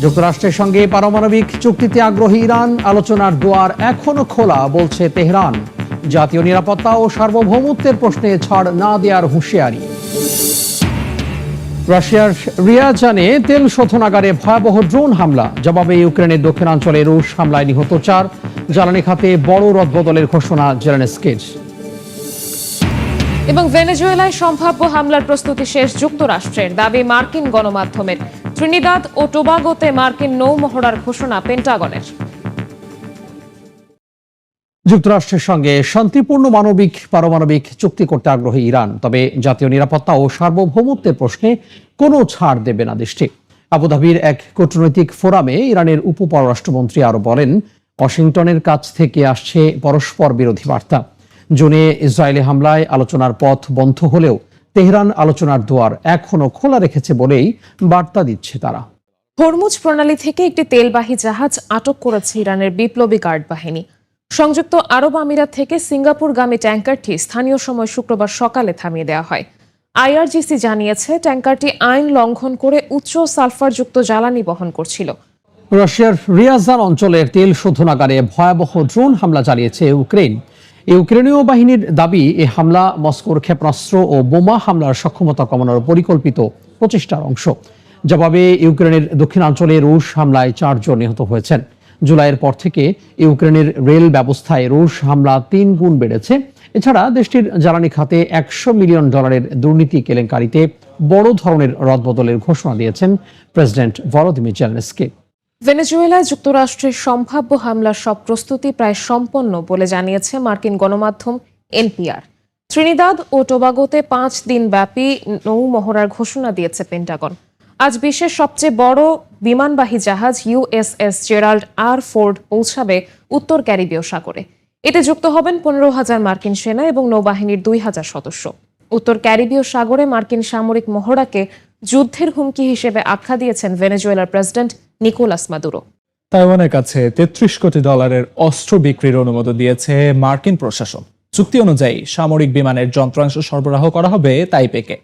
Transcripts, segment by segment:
যুক্তরাষ্ট্রের সঙ্গে পারমাণবিক চুক্তিতে আগ্রহী ইরান, আলোচনার দুয়ার এখনও খোলা, বলছে তেহরান। জাতীয় নিরাপত্তা ও সার্বভৌমত্বের প্রশ্নে ছাড় না দেওয়ার হুঁশিয়ারি। রাশিয়ার রিয়াজানে তেল শোধনাগারে ভয়াবহ ড্রোন হামলা। জবাবে ইউক্রেনের দক্ষিণাঞ্চলে রুশ হামলায় নিহত চার। জ্বালানি খাতে বড় রদবদলের ঘোষণা জেলেনস্কির। এবং ভেনেজুয়েলায় সম্ভাব্য হামলার প্রস্তুতি শেষ যুক্তরাষ্ট্রের। দাবি মার্কিন গণমাধ্যমের। ত্রিনিদাদ ও টোবাগোতে মার্কিন নৌ নৌমহড়ার ঘোষণা পেন্টাগনের। যুক্তরাষ্ট্রের সঙ্গে শান্তিপূর্ণ মানবিক, পারমাণবিক চুক্তি করতে আগ্রহী ইরান। তবে জাতীয় নিরাপত্তা ও সার্বভৌমত্বের প্রশ্নে কোনো ছাড় দেবে না দেশটি। আবুধাবির এক কূটনৈতিক ফোরামে ইরানের উপপররাষ্ট্রমন্ত্রী আরও বলেন, ওয়াশিংটনের কাছ থেকে আসছে পরস্পর বিরোধী বার্তা। জুনে ইসরায়েলি হামলায় আলোচনার পথ বন্ধ হলেও তেহরান আলোচনার দুয়ার এখনও খোলা রেখেছে বলেই বার্তা দিচ্ছে তারা। হরমুজ প্রণালী থেকে একটি তেলবাহী জাহাজ আটক করেছে ইরানের বিপ্লবী গার্ড বাহিনী। সংযুক্ত আরব আমিরাত থেকে সিঙ্গাপুরগামী ট্যাঙ্কারটি স্থানীয় সময় শুক্রবার সকালে থামিয়ে দেওয়া হয়। আইআরজিসি জানিয়েছে ট্যাঙ্কারটি আইন লঙ্ঘন করে উচ্চ সালফারযুক্ত জ্বালানি বহন করছিল। রাশিয়ার রিয়াজান অঞ্চলের তেল শোধনাগারে ভয়াবহ ড্রোন হামলা চালিয়েছে ইউক্রেন ইউক্রেনীয় বাহিনীর দাবি, এ হামলা মস্কোর ক্ষেপণাস্ত্র ও বোমা হামলার সক্ষমতা কমানোর পরিকল্পিত প্রচেষ্টার অংশ। জবাবে ইউক্রেনের দক্ষিণাঞ্চলে রুশ হামলায় চারজন নিহত হয়েছেন। জুলাইয়ের পর থেকে ইউক্রেনের রেল ব্যবস্থায় রুশ হামলা তিন গুণ বেড়েছে। এছাড়া দেশটির জ্বালানি খাতে একশো মিলিয়ন ডলারের দুর্নীতি কেলেঙ্কারিতে বড় ধরনের রদবদলের ঘোষণা দিয়েছেন প্রেসিডেন্ট ভলোদিমির জেলেনস্কি। ভেনেজুয়েলায় যুক্তরাষ্ট্রের সম্ভাব্য হামলার সব প্রস্তুতি প্রায় সম্পন্ন বলে জানিয়েছে মার্কিন গণমাধ্যম এনপিআর। ত্রিনিদাদ ও টোবাগোতে পাঁচ দিন ব্যাপী নৌমহড়ার ঘোষণা দিয়েছে পেন্টাগন। আজ বিশ্বের সবচেয়ে বড় বিমানবাহী জাহাজ ইউএসএস জেরাল্ড আর ফোর্ড পৌঁছাবে উত্তর ক্যারিবীয় সাগরে। এতে যুক্ত হবেন পনেরো হাজার মার্কিন সেনা এবং নৌবাহিনীর দুই হাজার সদস্য। উত্তর ক্যারিবীয় সাগরে মার্কিন সামরিক মহড়াকে যুদ্ধের হুমকি হিসেবে আখ্যা দিয়েছেন ভেনেজুয়েলার প্রেসিডেন্ট নিকোলাস মাদুরো। তাইওয়ানের কাছে তেত্রিশ কোটি ডলারের অস্ত্র বিক্রির অনুমোদন দিয়েছে মার্কিন প্রশাসন। চুক্তি অনুযায়ী সামরিক বিমানের যন্ত্রাংশ সরবরাহ করা হবে তাইপেকে।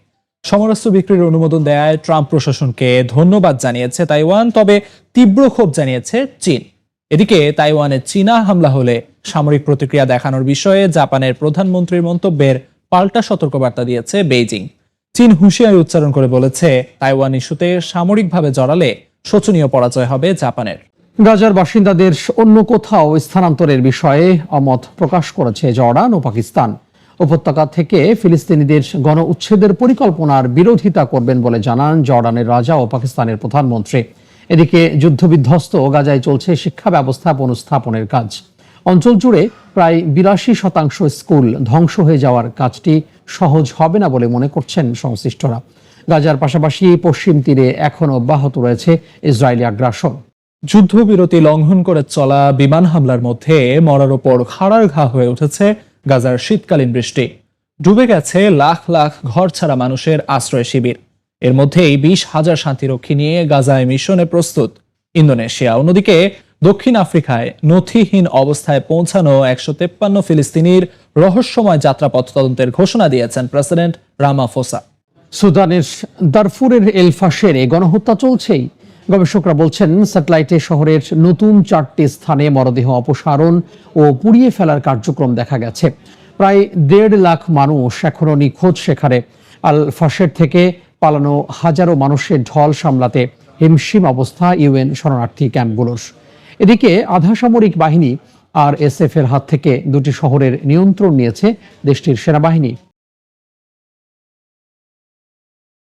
সমরাস্ত্র বিক্রির অনুমোদন দেয় ট্রাম্প প্রশাসনকে ধন্যবাদ জানিয়েছে তাইওয়ান, তবে তীব্র ক্ষোভ জানিয়েছে চীন। এদিকে তাইওয়ানে চীনা হামলা হলে সামরিক প্রতিক্রিয়া দেখানোর বিষয়ে জাপানের প্রধানমন্ত্রীর মন্তব্যের পাল্টা সতর্কবার্তা দিয়েছে বেইজিং। চীন হুঁশিয়ারি উচ্চারণ করে বলেছে, তাইওয়ান ইস্যুতে সামরিকভাবে জড়ালে শোচনীয় পরাজয় হবে জাপানের। গাজার বাসিন্দাদের অন্য কোথাও স্থানান্তরের বিষয়ে অমত প্রকাশ করেছে জর্ডান ও পাকিস্তান। উপত্যকা থেকে ফিলিস্তিনিদের গণ উচ্ছেদের পরিকল্পনার বিরোধিতা করবেন বলে জানান জর্ডানের রাজা ও পাকিস্তানের প্রধানমন্ত্রী। এদিকে যুদ্ধবিধ্বস্ত গাজায় চলছে শিক্ষা ব্যবস্থা পুনঃস্থাপনের কাজ। অঞ্চল জুড়ে প্রায় বিরাশি শতাংশ স্কুল ধ্বংস হয়ে যাওয়ার কাজটি সহজ হবে না বলে মনে করছেন সংশ্লিষ্টরা। গাজার পাশাপাশি পশ্চিম তীরে এখনও অব্যাহত রয়েছে ইসরায়েলি আগ্রাসন। যুদ্ধবিরতি লঙ্ঘন করে চলা বিমান হামলার মধ্যে মরার ওপর খাড়ার ঘা হয়ে উঠেছে গাজার শীতকালীন বৃষ্টি। ডুবে গেছে লাখ লাখ ঘর ছাড়া মানুষের আশ্রয় শিবির। এর মধ্যেই বিশ হাজার শান্তিরক্ষী নিয়ে গাজায় মিশনে প্রস্তুত। ইন্দোনেশিয়া, অন্যদিকে দক্ষিণ আফ্রিকায় নথিহীন অবস্থায় পৌঁছানো একশো তেপ্পান্ন ফিলিস্তিনির রহস্যময় যাত্রাপথ তদন্তের ঘোষণা দিয়েছেন প্রেসিডেন্ট রামাফোসা। সুদানের দারফুরের এলফাশেরে গণহত্যা চলছেই। গবেষকরা বলছেন, স্যাটেলাইটে শহরের নতুন চারটি স্থানে মরদেহ অপসারণ ও পুড়িয়ে ফেলার কার্যক্রম দেখা গেছে। প্রায় দেড় লাখ মানুষ এখনও নিখোঁজ সেখানে। আল ফাশের থেকে পালানো হাজারো মানুষের ঢল সামলাতে হিমশিম অবস্থা ইউএন শরণার্থী ক্যাম্পগুলোর। এদিকে আধা সামরিক বাহিনী আর এসএফ এর হাত থেকে দুটি শহরের নিয়ন্ত্রণ নিয়েছে দেশটির সেনাবাহিনী।